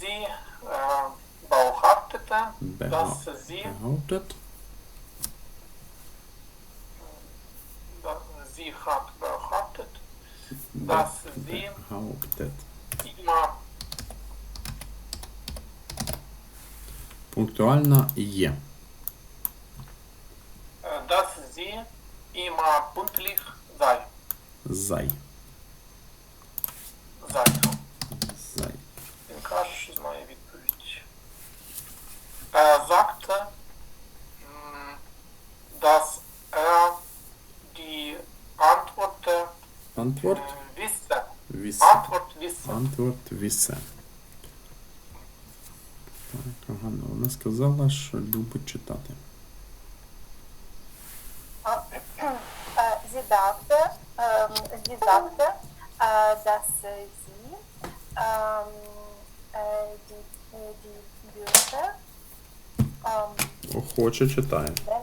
sie äh, behauptete, Behaupt, dass sie behauptet. Sie hat behauptet, dass sie behauptet. immer punktualna є. Вісе. Так, Ганна, вона сказала, що любить читати. Äh, sie dachte, ähm, sie sagte, äh, dass äh, sie ähm, äh, die, äh, die Bücher ähm, Охоче читає. mh,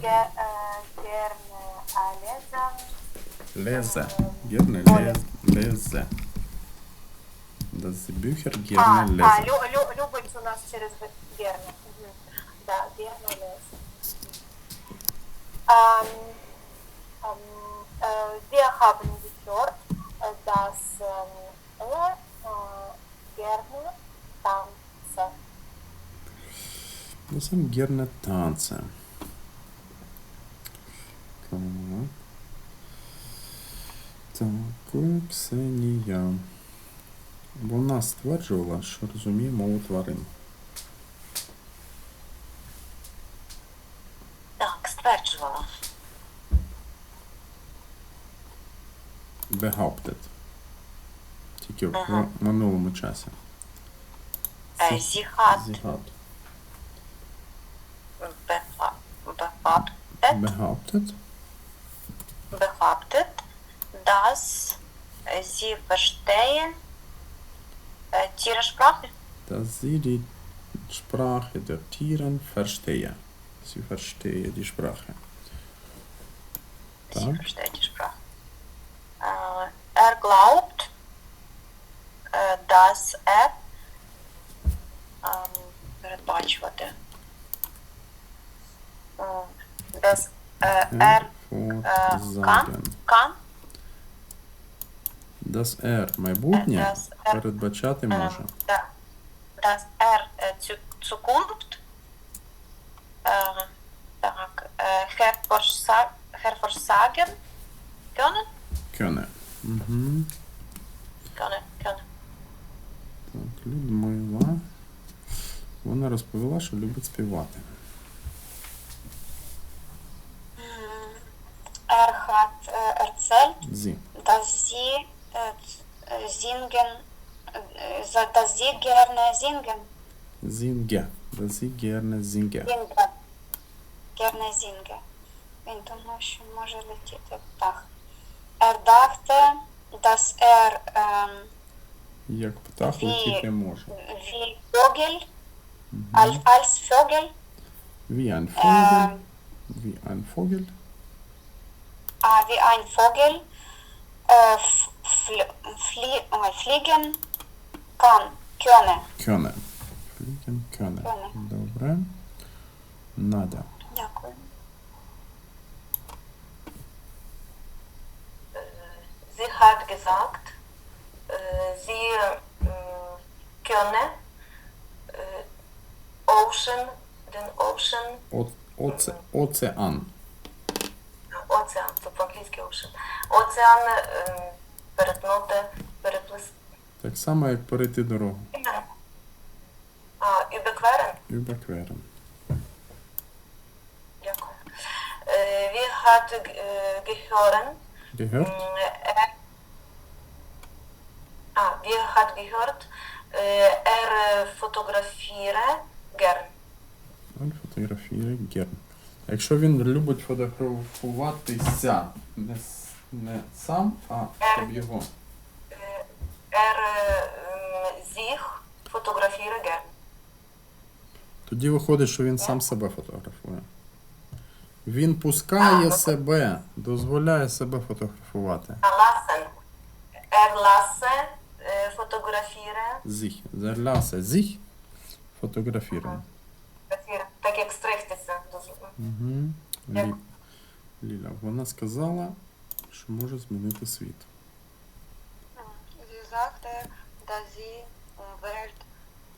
ge, äh, gerne äh, lesen. Лезе. Герне лез, лезе. Das Bücher А, gerne а lesen. лю, лю, любить у нас через gerne. Мгм. Да, gerne lesen. Ähm, ähm, äh, wir haben gehört, äh, dass ähm, er äh, gerne tanzt. Das sind gerne Tanze. Ксенія. Вона стверджувала, що розуміє мову тварин. Так, стверджувала. Behauptet. Тільки в Ага. минулому часі. Hat behauptet, behauptet, behauptet, sie verstehen äh, Tiersprache. dass sie die Sprache der Tieren verstehe. Sie verstehe die Sprache. Sie Так. versteht die Sprache. Äh, er glaubt, äh, dass er ähm, передбачувати. Äh, dass äh, er äh, kann, Vorsagen. kann Das er майбутнє Das er- передбачати äh, може. da, dass er äh, zu, Zukunft äh, так, äh, hervorsa- hervorsagen können. Кьоне. Угу. können, können. Так, Людмила. Вона розповіла, що любить співати. Er hat äh, erzählt, Зі. dass sie äh, singen, äh, sie gerne singen, Зінге. Dass sie gerne singe. singen. Gerne singen. Він думав, що може летіти птах. Er dachte, dass er ähm, Як птах Зі. летіти може. wie Vogel, als, als Vogel, Wie ein äh, Vogel. Wie ein Vogel. ah, wie ein Vogel äh, f- äh, fliegen kann, könne. Кьоне. Фліген кьоне. Кьоне. Добре. Надя. Дякую. Sie hat gesagt, äh, sie äh, könne äh, Ocean, den Ocean, О, оце, оцеан. Ocean, це по-англійськи Ocean, Ocean е, перетнути, переплисти. Так само, як перейти дорогу. А, überqueren. Überqueren. Дякую. Äh, wir hat äh, gehören, Gehört? äh, er, ah, wir hat gehört, äh, er äh, fotografiere gern. Он фотографує герн. Якщо він любить фотографуватися не, не сам, а щоб його. Sich fotografiere gern. Тоді виходить, що він сам себе фотографує. Він пускає себе, дозволяє себе фотографувати. Äh, fotografieren Sich. Der Lasse фотографірує. Ефір, так як стригтися дуже. Угу. Лі... Ліля, вона сказала, що може змінити світ. Sie sagte, dass sie Umwelt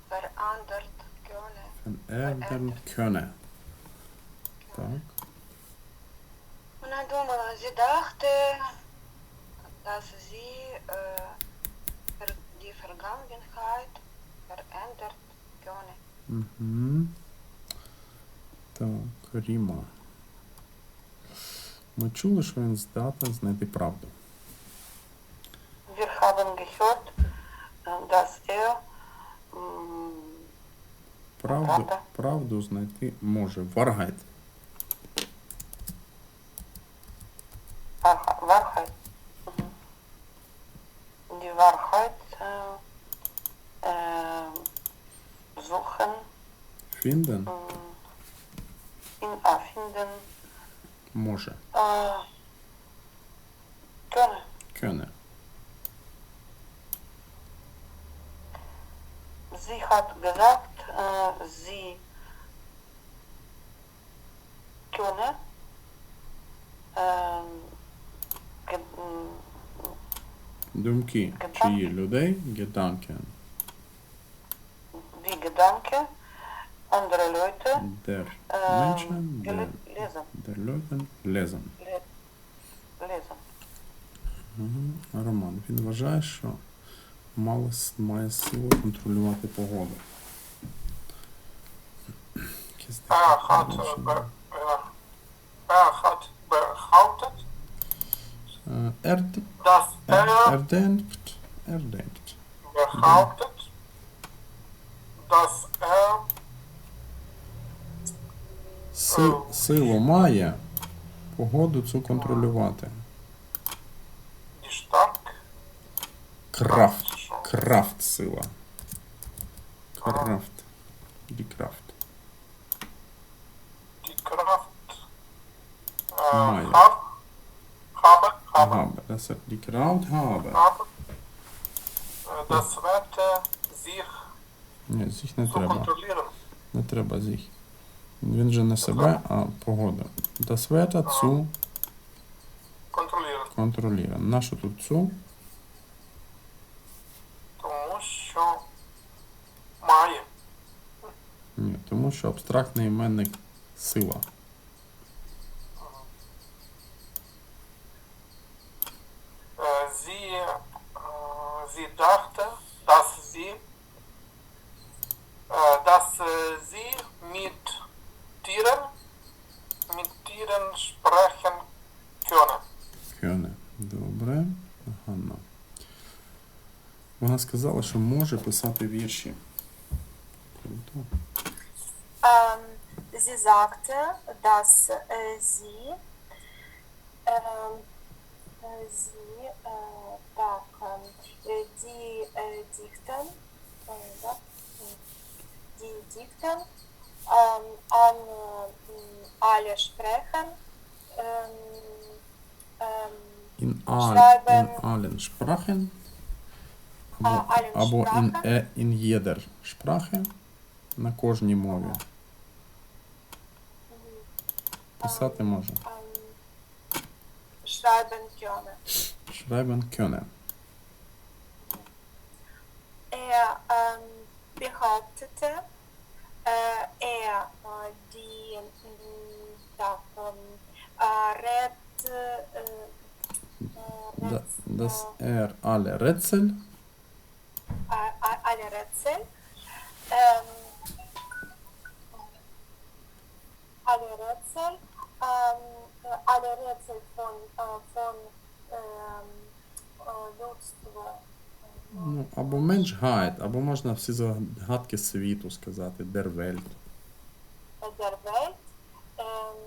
verändert könne. Verändern könne. Так. Вона думала, sie dachte, dass sie äh, ver- die Vergangenheit verändert könne. Угу. Так, Ріма. Ми чули, що він здатен знайти правду. Wir haben gehört, äh, dass er mm, Правду, правду знайти може. Варгайт. Mhm. die Wahrheit äh, äh, suchen, Фінден mm, erfinden може. äh, können. Кьоне. Sie hat gesagt, äh, sie könne ähm, mm, Думки чиї людей Геданкен. die Gedanken anderer Leute Der äh, Menschen, der, Leuten lesen. le- lesen. Мгм. Роман, він вважає, що мало має силу контролювати погоду. Er äh, er, er Е, er behauptet, dass er Си, силу має погоду цю контролювати. Крафт. Крафт сила. Крафт. Äh, Meier. hab, habe, habe, Habe. Das ist die Kraft habe. äh, das Wetter sich Ні, їх не треба. Не треба зіх. Він же не себе, а погода. До света цу. Контроліра. контролює. Нащо тут цю? тому що має Ні, тому що абстрактний іменник сила. Сказала, що може писати вірші. Круто. Ähm, sie sagte, dass äh, sie, ähm, äh, sie äh, так, äh, die äh, Dichten, äh, äh, die Dichten ähm, an äh, alle sprechen, ähm, ähm, In, all, in allen Sprachen. Або, або in, е, jeder Sprache. На кожній мові. Писати ähm, schreiben können. Schreiben können. Er ähm, behauptete, äh, er äh, die da, ähm, äh, Red, äh, äh, Red, das äh, er alle Rätsel äh, alle Rätsel, ähm, alle Rätsel, ähm, äh, alle Rätsel von, äh, von ähm, äh. Ну, або менш гайд, або можна всі загадки світу сказати. Der Welt ähm,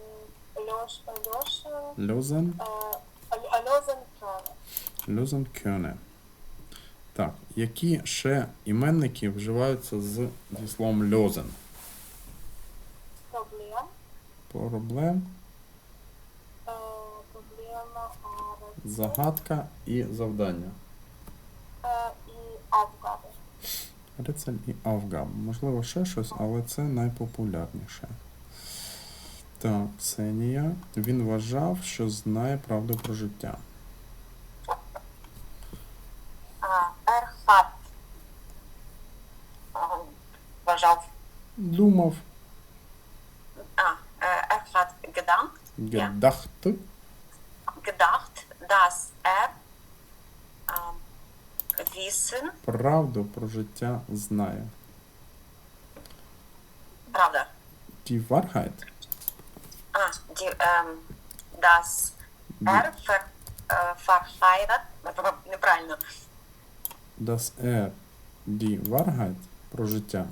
lösch, löschen, Lösen. äh, lösen können. Lösen können. Так, які ще іменники вживаються з зі словом? Problem, Проблем, äh, Probleme, äh, загадка і завдання. äh, die Aufgabe. Рицель і Авгаб. Можливо, ще щось, але це найпопулярніше. Так, Ксенія. Він вважав, що знає правду про життя. А, er hat. А, Вважав. Думав, А, е, er hat gedacht, Ja. гедахт, gedacht, dass er ähm, wissen, правду про життя знає. правда, Die Wahrheit. а, die, ähm, dass er ver, äh, verheiratet, неправильно, Das er die Wahrheit про життя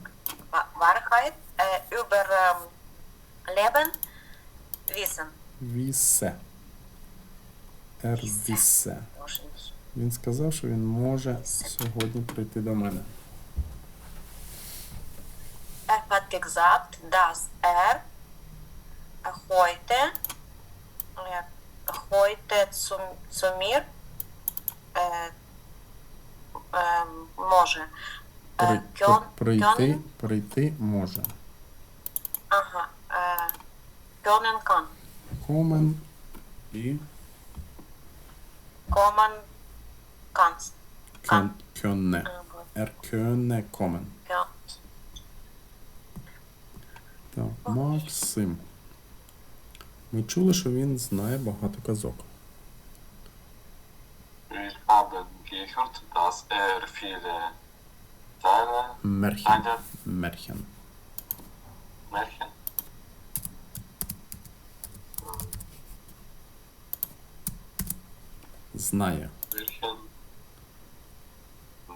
Wahrheit äh, über ähm, Leben wissen. вісе. Er вісе. Він сказав, що він може сьогодні прийти до мене. Er hat gesagt, dass er heute, äh, heute zu, zu mir äh, äh, може. При, Äh, können, прийти, können, прийти може. ага, äh, können kann. Комен і Kommen kannst. кьон, кьонне. Äh, вот, Er кьонне комен. Так, Максим. Ми чули, що він знає багато казок. Wir haben gehört, dass er viele Мерхен. Teile, Мерхен. Märchen, Знає. Märchen, м,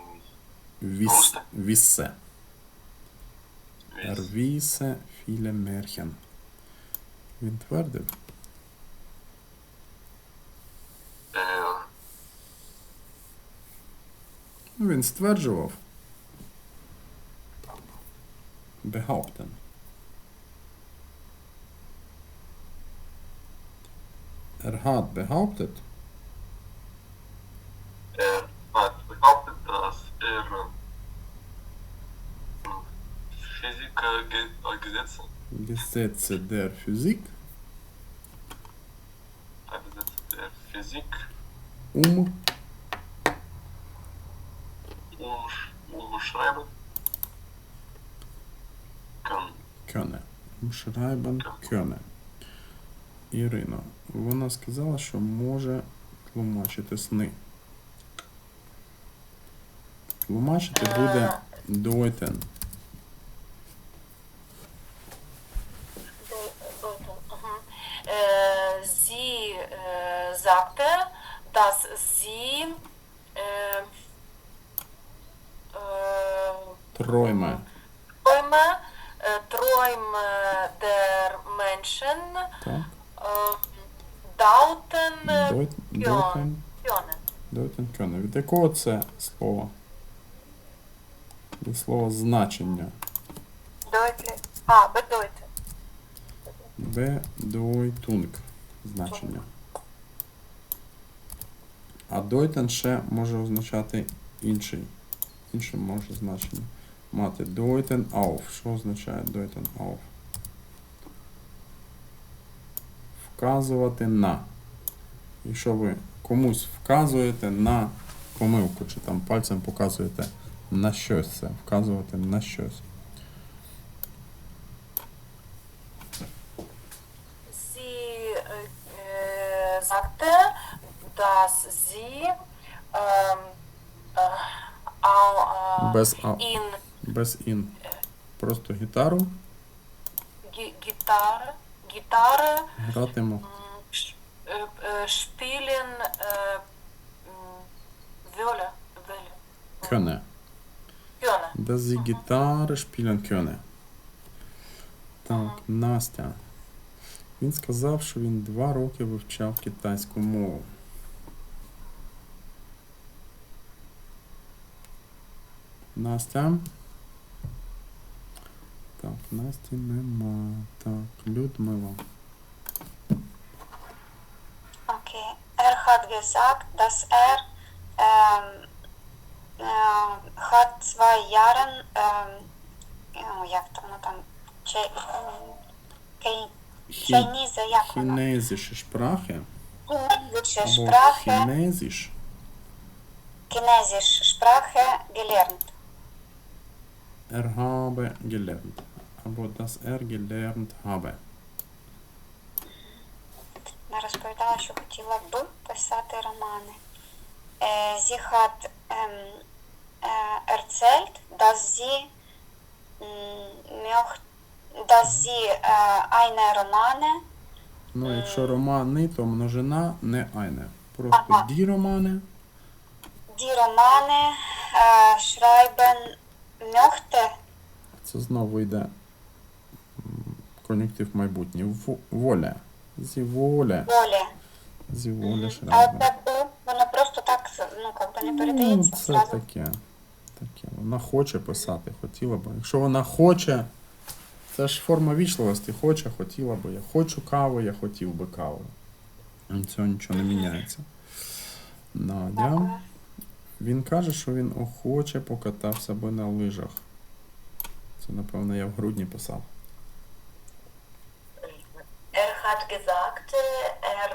Віс, Просто. вісе. Er Wis- вісе філе мерхен. Він твердив. Ну, він стверджував. Behaupten. Er hat behauptet, Er hat behauptet, dass er äh, Physikgesetze, Gesetze der Physik Gesetze der Physik um könne. Umschreiben. Ірина. Вона сказала, що може тлумачити сни. Тлумачити буде. Äh, sie äh, sagte, dass sie äh, äh, Träume. Träume, äh, Träume der Menschen Так? äh, dauten äh. Deuten können. Від якого це слово? Від слова значення. Deutlich. А, bedeuten. Bedeutung. Значення. А deuten ще може означати інший. Інше може значення. Мати deuten auf. Що означає deuten auf? Вказувати на. Якщо ви комусь вказуєте на помилку, чи там пальцем показуєте на щось це, вказувати на щось. Sie äh, sagte, dass sie ähm, äh, au, äh, Без а, in без ін. Просто гітару Gi Gitarre, Äh, äh, äh, mh, würde, würde, Кьоне. können. Dass sie Gitarre spielen können. Так, Настя. Він сказав, що він два роки вивчав китайську мову. Настя. Так, Насті нема. Так, Людмила. Okay. Er hat gesagt, dass er ähm, hat zwei Jahren, ähm, ну, як там, чи, кей- Chinese, як воно? Chinesische Sprache Chinesische або Sprache, Chinesisch Chinesisch Sprache gelernt. er habe gelernt. Або das er gelernt habe. Вона розповідала, що хотіла б писати романи. Е, Sie hat ähm, äh, erzählt, dass sie м, dass sie äh, eine Romane Ну, якщо романи, то множина не eine. Просто Ага. ді романи die Romane äh, schreiben möchte. Це знову йде кон'юнктив майбутній. Во- Воля. Зі воля. Волі. Зі воля Але шрайбер. це було, воно просто так ну, как би не Ну, це зразу. таке. таке. Вона хоче писати, хотіла б. Якщо вона хоче, це ж форма вічливості. Хоче, хотіла би. Я хочу каву, я хотів би каву. Цього нічого не міняється. Надя. Він каже, що він охоче покатався би на лижах. Це, напевно, я в грудні писав. Hat gesagt, er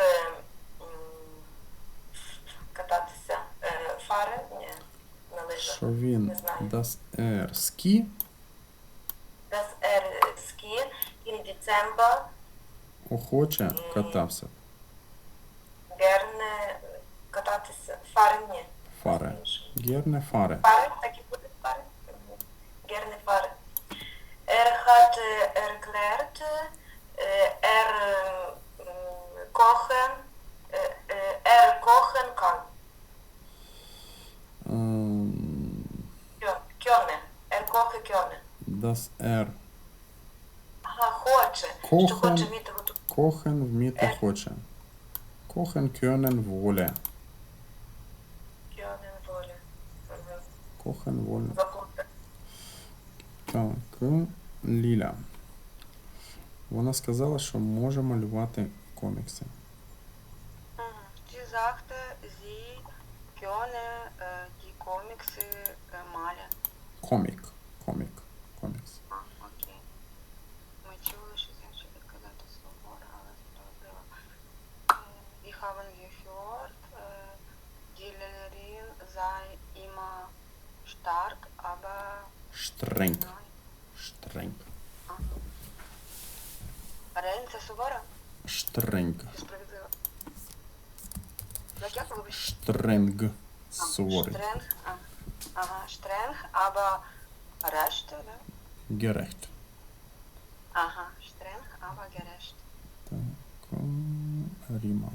кататися, е, фари, ні, на лижах. Що він das er ski Dass er ski im Dezember охоче катався. gerne кататися, фари, ні. Фаре. Фари, фари. Мгм. Gerne фари. Er hat äh, erklärt, äh, er äh, kochen, äh, äh, er kochen kann. Ем, Кьоне. Er. Das er Ага, хоче. Що Kochen. хоче вміти готувати. Kochen вміти Е. хоче. Kochen können воля. Кьоне волі. Kochen. Заплутати. Так, Ліля. Вона сказала, що може малювати комікси. Sie sagte, sie könne äh, die Comics äh. Комік. Комік. Комікс. А, окей. Ми чули, що це ще відказати свобода, але зробила. Wir haben gehört, äh, die Lehrerin sei immer stark, aber Штренг. nein. Штренг. Рейн це сувора? Штренг. Чи справедливо? Як як вибач? Штренг. Суворий. Штренг, а, ага, штренг, aber решта, да? Gerecht. Ага, штренг, aber gerecht. Так, Ріма.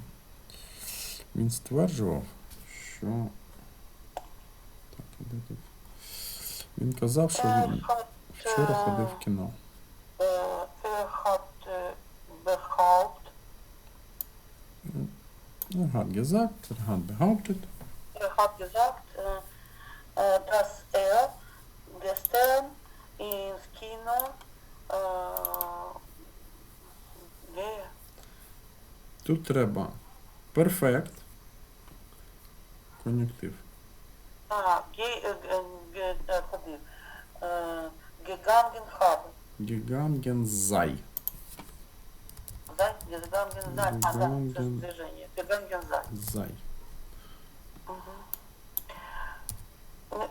Він стверджував, що. Так, іде тут. Він казав, що він вчора ходив в кіно. Er hat gesagt, er hat behauptet, er hat gesagt, dass er gestern ins Kino äh, gehe. тут треба перфект, кон'юнктив. Ah, ge, äh, ge, äh, ходив. Äh, gegangen habe. Gegangen sei. Sei, gegangen sei. А, да, це движение. Gegangen sei. Sei.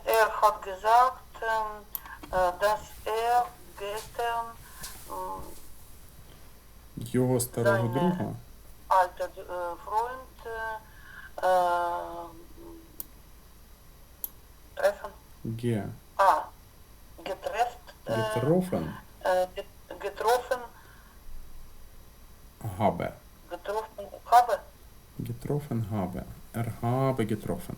Er hat gesagt, ähm, äh, dass er gestern ähm, Його старого друга alter äh, Freund äh, äh, treffen. Ге Ah, getrefft, äh, getroffen äh, getroffen, habe. getroffen habe. Getroffen habe. Er habe getroffen.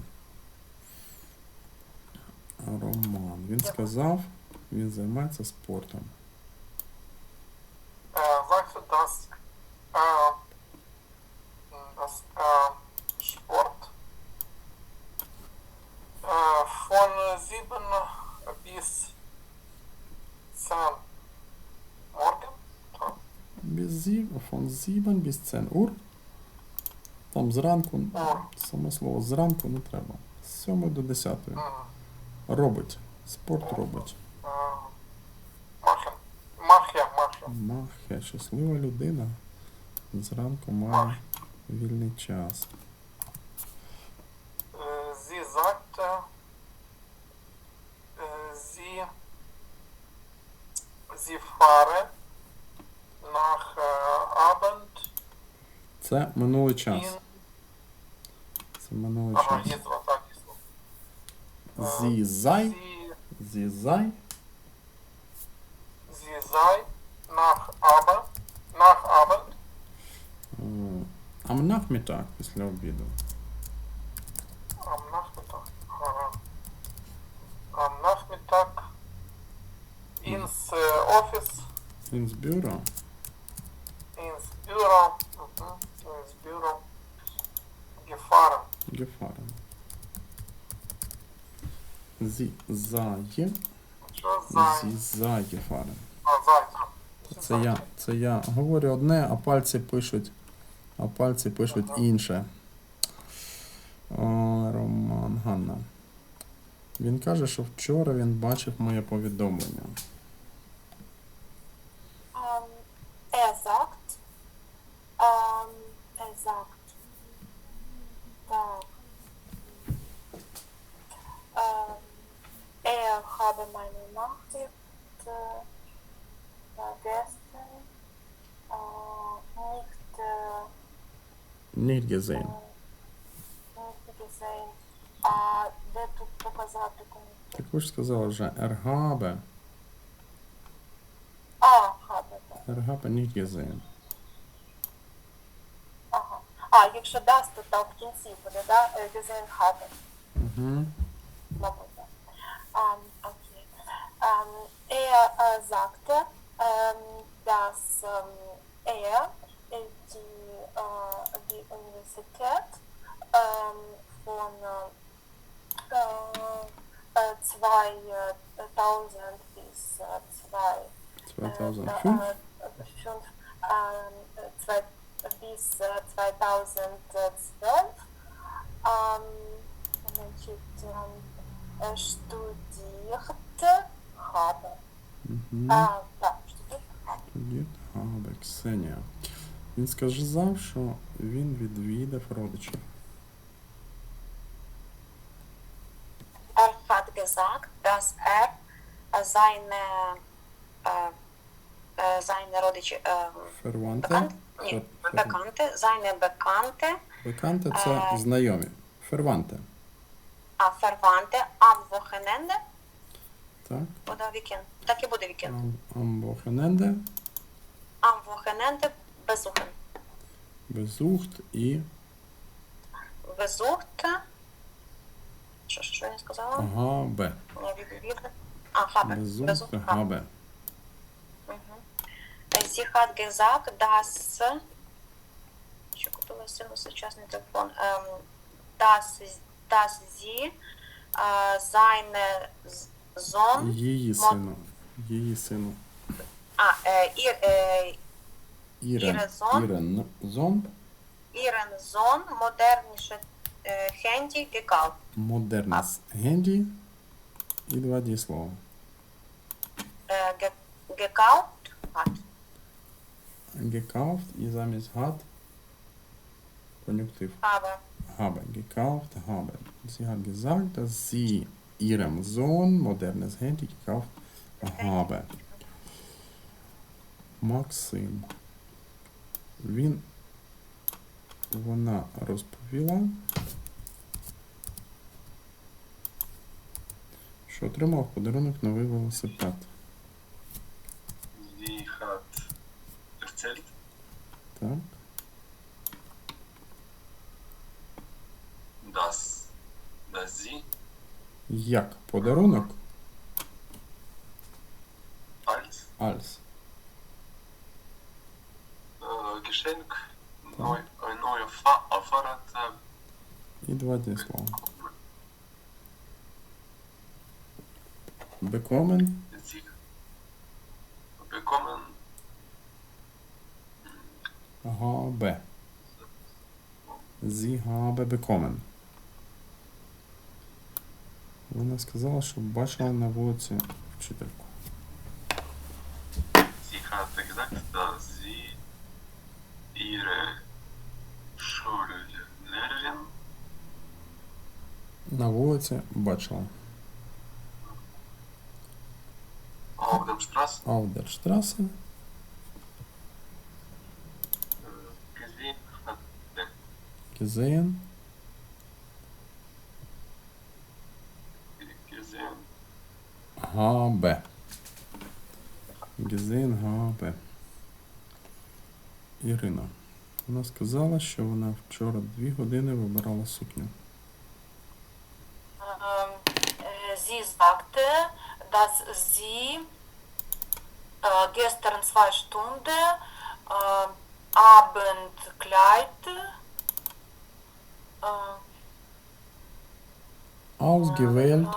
Роман. Він сказав, він займається спортом. Er, dass er Sport von 7 bis 10 morgen Bis sieben, von 7 bis 10 Uhr. Там зранку, саме слово зранку не треба. З 7 до 10. м, Робить. Спорт робить. Е, Machen. Махя, щаслива людина. Зранку має вільний час. Sie sagte, sie, sie fahre nach Abend Це минулий час. Це минулий Ага, час. есть. Зізай. Sie, Зізай. sie sei nach Abend, nach Abend Е, Am Nachmittag після обіду. am Nachmittag, ага. am Nachmittag ins äh, Office, Ins Büro. ins Büro, mhm, ins Büro gefahren. Gefahren. Sie sei. Що за... Sie sei gefahren. А, зайця. Це я, це я говорю одне, а пальці пишуть, а пальці пишуть інше. О, Роман Ганна. Він каже, що вчора він бачив моє повідомлення. Gesehen. А де тут показати кому? Також сказала вже Erhabe. А. Erhabe nicht gesehen. Ага. А, якщо дасть, то там в кінці буде, да? Gesehen habe. Угу. Ähm, okay. Ähm, er äh, sagte, ähm, dass ähm, er äh, die, äh, die Universität ähm, von äh, äh, 2000 bis äh, zwei, äh, 2005. äh, fünf, ähm, äh, zwei, bis äh, 2012 ähm, значит, ähm, äh, studiert habe. Угу. А, да, studiert habe. Тоді Habe, Ксенія. Він сказав, що він відвідав родичів. Er hat gesagt, dass er äh, seine, äh, äh, seine Rodische, äh, Ферванте. Bekannt? Ні, Bekannte, seine Bekannte, Беканте це Е. знайомі. Ферванте. а Verwandte am Wochenende Так. oder Weekend. Так і буде Weekend. Ам- Амбохененде, Am Wochenende besuchen. Безухт і Besucht. Що, що я сказала? Габе. Не відвідав. А, habe. Besucht haben. Габе. Mhm. Sie hat gesagt, dass що купила сину сучасний телефон, ем, dass, dass sie äh, seine Sohn, Її сину. Її сину. а, äh, ihr, äh, Ірен. Ірен Зон. Ірен Зон. ihren Sohn modernische äh, Handy gekauft. Модернес Генді. І два дієслова. Äh, ge gekauft hat. Gekauft і замість гад. Кон'юктив. Aber habe gekauft, habe. Sie hat gesagt, dass sie ihrem Sohn modernes Handy gekauft habe. Максим. Він вона розповіла, що отримав подарунок новий велосипед. Так? dass, dass sie Як? Подарунок? Als als äh, Geschenk neu, ein neues Fa äh, Fahrrad äh, і два дієслова. Bekommen sie bekommen habe. Sie habe bekommen. Вона сказала, що бачила на вулиці вчительку. Sie hat gesagt, dass sie ihre На вулиці бачила. auf dem Straße Аудерштрасе äh, gesehen hatte. Gesehen. Gesehen. Habe. Gesehen habe. Ірина. Вона сказала, що вона вчора дві години вибирала сукню. Ähm, äh, sie sagte, dass sie äh, gestern zwei Stunden äh, Abendkleid äh, Ausgewählt.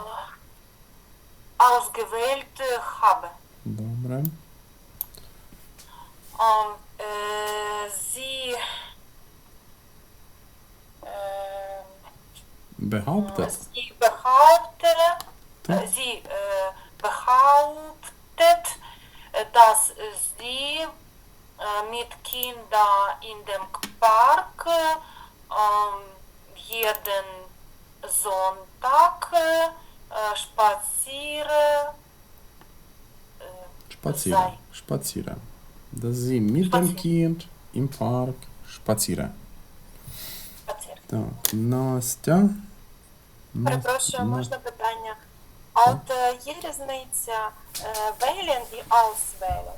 ausgewählt habe. Добре. Ähm, Äh, sie ähm, behauptet. Sie äh, äh, behauptet, äh, sie behauptet, dass sie mit Kindern in dem Park jeden Sonntag spazieren. Spazieren. Spazieren. Dass sie mit dem. Kind im Park spazieren. Так, Настя. Нас- Перепрошую, можна питання? А от е, є різниця е, вейлен і аусвейлен?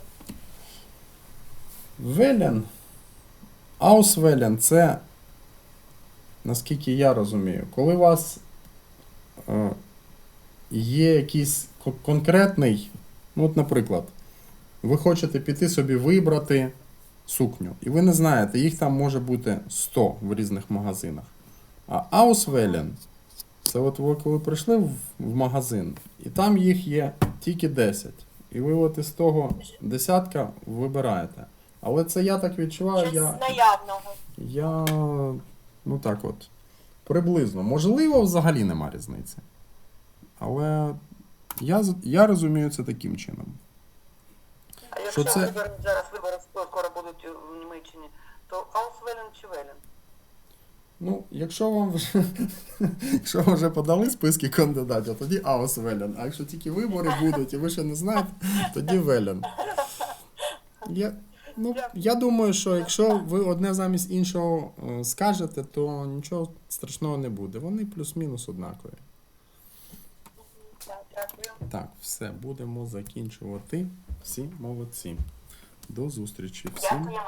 Велен. Аусвелен це, наскільки я розумію, коли у вас е, є якийсь ко- конкретний, ну, от, наприклад, ви хочете піти собі вибрати сукню, і ви не знаєте, їх там може бути 100 в різних магазинах. А Аусвелен це от ви коли прийшли в, магазин, і там їх є тільки 10. І ви от із того десятка вибираєте. Але це я так відчуваю, Щось я, наявного. я ну так от. Приблизно. Можливо, взагалі нема різниці. Але я, я розумію це таким чином. Якщо Що це? зараз вибори скоро будуть в Німеччині, то Аусвелен чи Велен? Ну, якщо вам вже, якщо вам вже подали списки кандидатів, тоді Аус Велен. А якщо тільки вибори будуть і ви ще не знаєте, тоді Велен. Я, ну, я думаю, що якщо ви одне замість іншого е, скажете, то нічого страшного не буде. Вони плюс-мінус однакові. Так, все, будемо закінчувати. Всі молодці. До зустрічі. Всім Дякуємо.